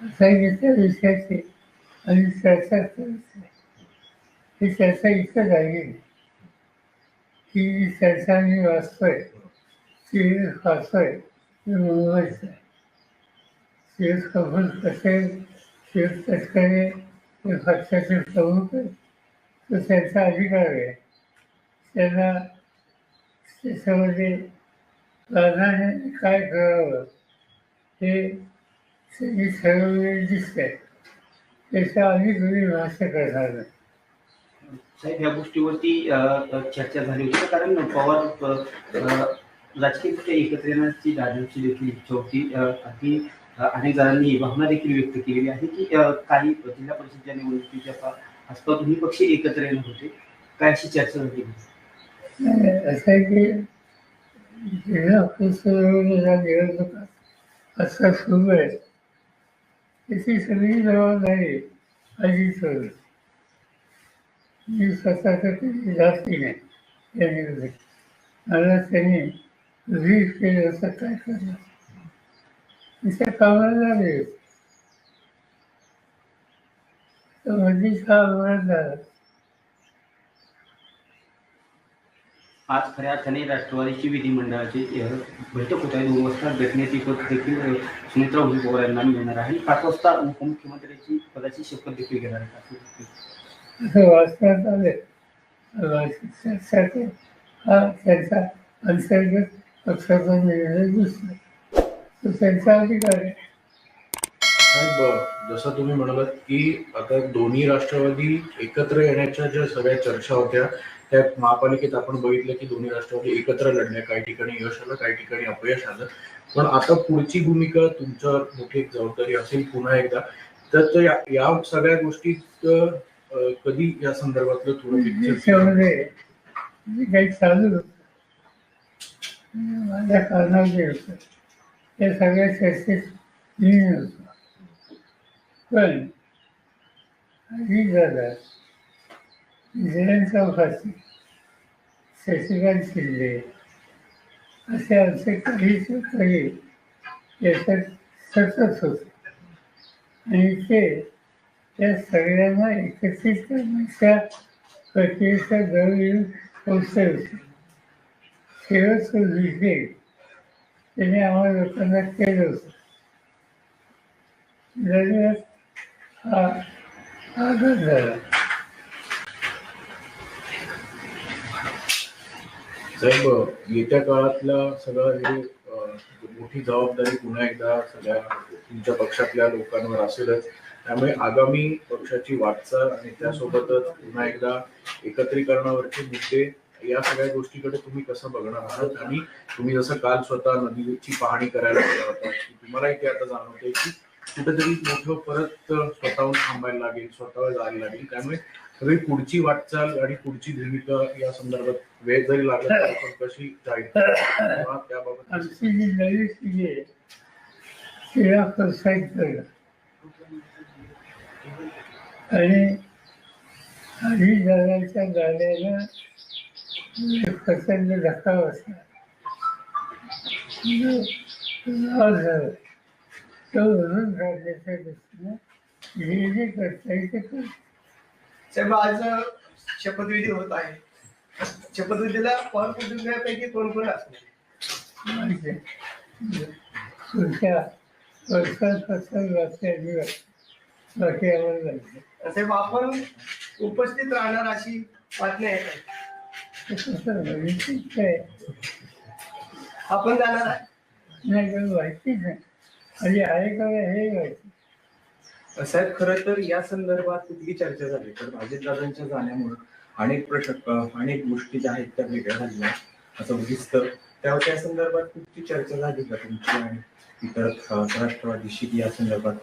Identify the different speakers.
Speaker 1: सांगितल्या विषयाची आणि चर्चा करायची ही चर्चा इथं झाली की जी चर्चा मी वाचतोय सिरियस वाचतोय ते मुंबईच आहे. शिव कपूर कसे शिव तस्करे हे पक्षाचे प्रमुख आहे तो त्यांचा अधिकार आहे. त्यांना त्याच्यामध्ये प्राधान्याने काय करावं हे सगळी ठरवलेली दिसते त्याच्या आम्ही घरी भाष्य करणार नाही
Speaker 2: साहेब ह्या गोष्टीवरती चर्चा झाली होती कारण पवार राजकीयदृष्ट्या एकत्र येण्याची दादांची देखील इच्छा होती. अगदी अनेक जणांनी ही भावना देखील व्यक्त केलेली आहे की काही जिल्हा परिषदच्या निवडणुकीच्या आसपास दोन्ही पक्ष एकत्र येणार होते. काय अशी चर्चा झाली?
Speaker 1: असं आहे की जिल्हा परिषदेच्या निवडणुका आता सुरू आहेत त्याची सगळी जबाबदारी अजित चौधरी मी स्वतःसाठी जास्ती नाही. या निवडणुकीत मला त्यांनी रीड केलं असं काय करणार? तिच्या कामाला लागले. तर म्हणजे मधीच हा आम्हाला झाला
Speaker 2: आज खऱ्या अर्थाने राष्ट्रवादीची विधिमंडळाची बैठक होत आहे. दोन वाजता भेटण्याची पद देखील सुमित्रा उभी पवार यांना मिळणार आहे. आणि पाच वाजता उपमुख्यमंत्र्यांची पदाची शपथ देखील घेणार आहे
Speaker 1: हा त्यांचा अंतर्गत पक्षाचा निर्णय दिसतो तो त्यांचा अधिकार आहे.
Speaker 3: साहेब जसं तुम्ही म्हणालात की आता दोन्ही राष्ट्रवादी एकत्र येण्याच्या ज्या सगळ्या चर्चा होत्या त्या महापालिकेत आपण बघितलं की दोन्ही राष्ट्रवादी एकत्र लढल्या काही ठिकाणी यश आलं काही ठिकाणी अपयश आलं. पण आता पुढची भूमिका तुमच्यावर मोठी एक जबाबदारी असेल पुन्हा एकदा. तर या सगळ्या गोष्टीत अं, कधी या संदर्भातलं थोडं picture-
Speaker 1: त्याच्यामध्ये जे काही चालू माझ्या कारणात जे होतं त्या सगळ्या चर्चेत मी होतो. पण ही झाला जयंत चौकाशी शशिकांत शिंदे असे आमचे काही काही याच्यात सतत होते. आणि ते त्या सगळ्यांना एकत्रित करण्याच्या प्रक्रियेचा जवळ येऊन पोचले होते. शेवटचं विषय त्याने आम्हाला लोकांना केलं होतं. हा आघात झाला
Speaker 3: साहेब येत्या काळातला सगळं हे अं, मोठी जबाबदारी पुन्हा एकदा सगळ्या तुमच्या पक्षातल्या लोकांवर असेलच. त्यामुळे आगामी पक्षाची वाटचाल आणि त्यासोबतच पुन्हा एकदा एकत्रीकरणावरचे मुद्दे या सगळ्या गोष्टीकडे तुम्ही कसं बघणार आहात? आणि तुम्ही जसं काल स्वतः नदीची पाहणी करायला गेला होता की तुम्हालाही ते आता जाणवते की कुठेतरी मोठं परत स्वतःहून थांबायला लागेल स्वतःवर जायला लागेल. त्यामुळे सगळी पुढची वाटचाल आणि पुढची भूमिका या संदर्भात वेळ जरी लागला तरी पण कशी जाईल त्याबाबत
Speaker 1: आमची जी नवी पिढी आहे करणं आणि आधी जगाच्या गाण्याला एक प्रचंड धक्का बसला. तो भरून काढण्याच्या दृष्टीनं जे जे करता येईल ते करतो.
Speaker 4: साहेब आज शपथविधी होत आहे. शपथविधीला पवार कुटुंबियापैकी कोण कोण असणार?
Speaker 1: आहे. दिवस बाकी जायचं.
Speaker 4: साहेब आपण उपस्थित राहणार अशी बातमी आहे. आपण जाणार आहे.
Speaker 1: नाही माहितीच नाही. आणि आहे का हे माहिती
Speaker 5: साहेब खरं तर या संदर्भात कुठली चर्चा झाली? तर अजितदादांच्या जाण्यामुळे अनेक प्रश्न अनेक गोष्टी ज्या आहेत त्या वेगळ्या झाल्या. असं दिसतं त्या त्या संदर्भात कुठची चर्चा झाली का तुमची आणि इतर अ, राष्ट्रवादीशी या संदर्भात?